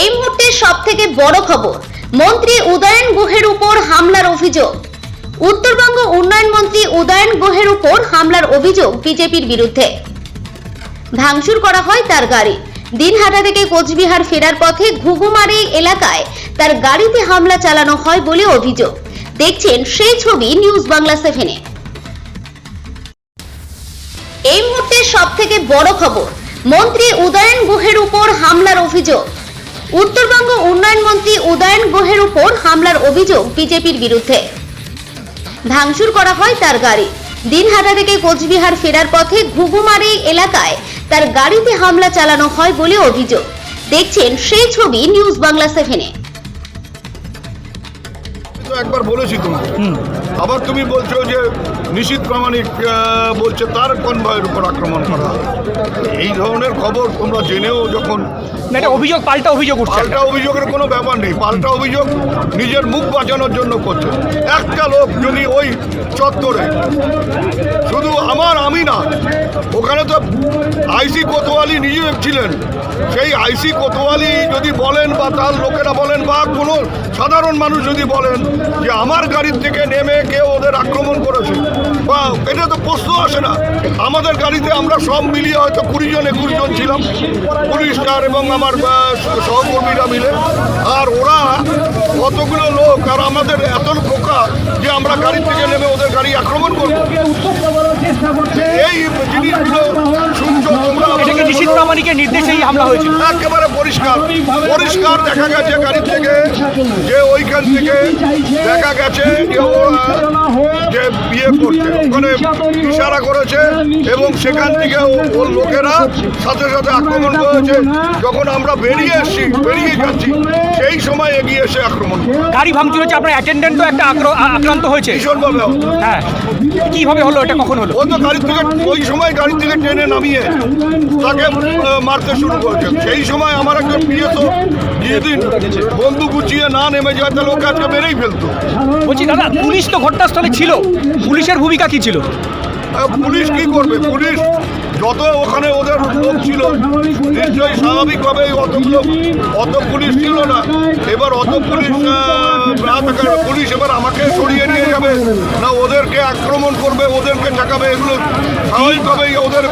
এই মুহূর্তে সব থেকে বড় খবর, মন্ত্রী উদয়ন গুহের উপর হামলার অভিযোগ। উত্তরবঙ্গ উন্নয়ন মন্ত্রী উদয়ন গুহের উপর হামলার অভিযোগ বিজেপির বিরুদ্ধে। ভাঙচুর করা হয় তার গাড়ি। দিনহাটা থেকে কোচবিহার ফেরার পথে ঘুঘুমারি এলাকায় তার গাড়িতে হামলা চালানো হয় বলে অভিযোগ। দেখছেন সেই ছবি নিউজ বাংলা সেভেনে এই মুহূর্তে সব থেকে বড় খবর, মন্ত্রী উদয়ন গুহের উপর হামলার অভিযোগ। উত্তরবঙ্গ উন্নয়ন মন্ত্রী উদয়ন গোহের উপর হামলার অভিযোগ বিজেপির বিরুদ্ধে। ভাঙচুর করা হয় তার গাড়ি। দিনহাটা থেকে কোচবিহার ফেরার পথে ঘুঘুমারি এলাকায় তার গাড়িতে হামলা চালানো হয় বলে অভিযোগ। দেখছেন সেই ছবি নিউজ বাংলা সেভেনে। তো একবার বলেছি তোমাকে। আবার তুমি বলছো যে নিশীত প্রামাণিক বলছে তার কনভয়ের উপর আক্রমণ করা। এই ধরনের খবর তোমরা জেনেও যখন না এটা অভিযোগ পাল্টা অভিযোগ উঠছে। পাল্টা অভিযোগের কোনো ব্যাপার নেই পাল্টা অভিযোগ নিজের মুখ বাঁচানোর জন্য করছে। একটা লোক যদি ওই চত্বরে শুধু আমার আমি না ওখানে তো আইসি কোতোয়ালি নিজে ছিলেন। সেই আইসি কোতোয়ালি যদি বলেন বা তার লোকেরা বলেন বা কোনো সাধারণ মানুষ যদি বলেন যে আমার গাড়ির থেকে নেমে কেউ ওদের আক্রমণ করেছে। বা তো প্রশ্ন আসে না। আমাদের গাড়িতে আমরা সব মিলিয়ে হয়তো কুড়ি জন একুশ জন ছিলাম। পুলিশ স্টার এবং আমার সহকর্মীরা মিলে। আর ওরা কতগুলো লোক আর আমাদের এত বোকা যে আমরা গাড়ি থেকে নেমে ওদের গাড়ি আক্রমণ করব। এই জিনিসগুলো শুনছো তোমরা? নিশীত প্রামাণিকের নির্দেশেই হামলা হয়েছিল একেবারে পরিষ্কার। পরিষ্কার দেখা গেছে গাড়ি থেকে যে ওইখান থেকে দেখা গেছে যে ওরা যে বিয়ে করছে। ওখানে ইশারা করেছে এবং সেখান থেকে ওর লোকেরা সাথে সাথে আক্রমণ করেছে। যখন আমরা বেরিয়ে এসছি বেরিয়ে যাচ্ছি সেই সময় এগিয়ে এসে আক্রমণ গাড়ি ভাঙচুর হচ্ছে আপনার অ্যাটেন্ডেন্টও একটা আক্রান্ত হয়েছে? ভীষণভাবে। হ্যাঁ। কীভাবে হলো এটা কখন হলো? ও তো গাড়ি থেকে ওই সময় গাড়ি থেকে ট্রেনে নামিয়ে তাকে মারতে শুরু করেছে। সেই সময় আমার একটা পিএসও যেদিন বন্ধু গুছিয়ে না নেমে যায় তাহলে ওকে আজকে মেরেই ফেলতো। বলছি দাদা পুলিশ তো ঘটনাস্থলে ছিল। পুলিশের ভূমিকা কি ছিল? পুলিশ কি করবে? পুলিশ যত ওখানে ওদের লোক ছিল, নিশ্চয়ই স্বাভাবিকভাবে অতগুলো অত পুলিশ ছিল না। এবার অত পুলিশ না থাকার পুলিশ এবার আমাকে সরিয়ে নিয়ে যাবে। না ওদেরকে আক্রমণ করবে, ওদেরকে ঠেকাবে, এগুলো স্বাভাবিকভাবেই ওদের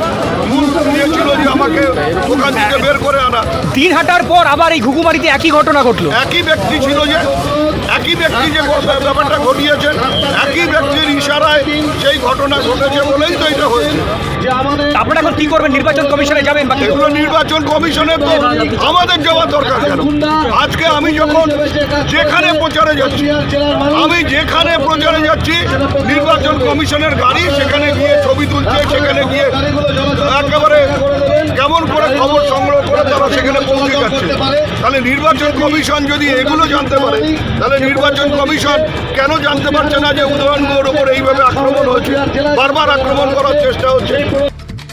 আমাকে ওখান থেকে বের করে আনা। দিন হাঁটার পর আবার এই ঘুঘুমারিতে একই ঘটনা ঘটলো। একই ব্যক্তি ছিল যে একই ব্যক্তি যে ব্যাপার- ব্যাপারটা ঘটিয়েছেন একই ব্যক্তির ইশারায় সেই ঘটনা ঘটেছে বলেই তো এটা হয়েছে। আপনারা এখন কি করবেন? নির্বাচন কমিশনে যাবেন বাকি এগুলো নির্বাচন কমিশনের তো আমাদের যাওয়া দরকার কেন? আজকে আমি যখন যেখানে প্রচারে যাচ্ছি আমি যেখানে প্রচারে যাচ্ছি নির্বাচন কমিশনের গাড়ি সেখানে গিয়ে ছবি তুলছে সেখানে গিয়ে একেবারে কেমন করে খবর সংগ্রহ করে তারা সেখানে পৌঁছে যাচ্ছে। তাহলে নির্বাচন কমিশন যদি এগুলো জানতে পারে, তাহলে নির্বাচন কমিশন কেন জানতে পারছে না যে উদয়নগুলোর ওপর এইভাবে আক্রমণ হয়েছে? বারবার আক্রমণ করার চেষ্টা হচ্ছে।